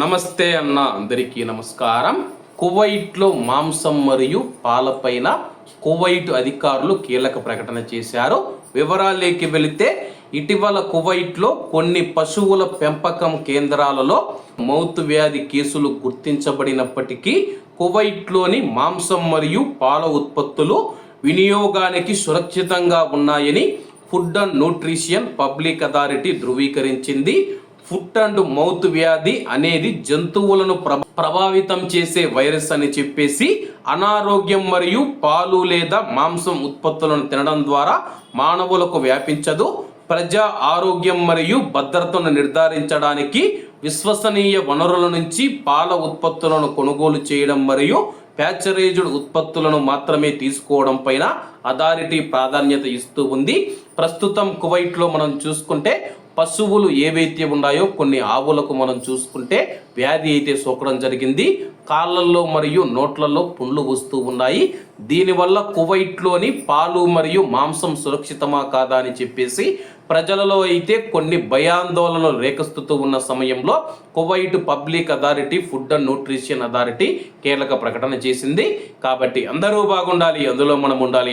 నమస్తే అన్న అందరికీ నమస్కారం. కువైట్లో మాంసం మరియు పాలపైన కువైట్ అధికారులు కీలక ప్రకటన చేశారు. వివరాలేకి వెళితే ఇటీవల కువైట్లో కొన్ని పశువుల పెంపకం కేంద్రాలలో మౌత్ వ్యాధి కేసులు గుర్తించబడినప్పటికీ కువైట్లోని మాంసం మరియు పాల ఉత్పత్తులు వినియోగానికి సురక్షితంగా ఉన్నాయని food and nutrition public authority ధృవీకరించింది. Foot and mouth వ్యాధి అనేది జంతువులను ప్రభావితం చేసే వైరస్ అని చెప్పేసి అనారోగ్యం మరియు పాలు లేదా మాంసం ఉత్పత్తులను తినడం ద్వారా మానవులకు వ్యాపించదు. ప్రజా ఆరోగ్యం మరియు భద్రతను నిర్ధారించడానికి విశ్వసనీయ వనరుల నుంచి పాల ఉత్పత్తులను కొనుగోలు చేయడం మరియు ప్యాచరైజ్డ్ ఉత్పత్తులను మాత్రమే తీసుకోవడం పైన అథారిటీ ప్రాధాన్యత ఇస్తూ ఉంది. ప్రస్తుతం కువైట్లో మనం చూసుకుంటే పశువులు ఏవైతే ఉన్నాయో కొన్ని ఆవులకు మనం చూసుకుంటే వ్యాధి అయితే సోకడం జరిగింది. కాళ్ళల్లో మరియు నోట్లలో పుండ్లు వస్తూ ఉన్నాయి. దీనివల్ల కువైట్లోని పాలు మరియు మాంసం సురక్షితమా కాదా అని చెప్పేసి ప్రజలలో అయితే కొన్ని భయాందోళనలు రేకెస్తుతూ ఉన్న సమయంలో Kuwait public authority food and nutrition authority కీలక ప్రకటన చేసింది. కాబట్టి అందరూ బాగుండాలి అందులో మనం ఉండాలి.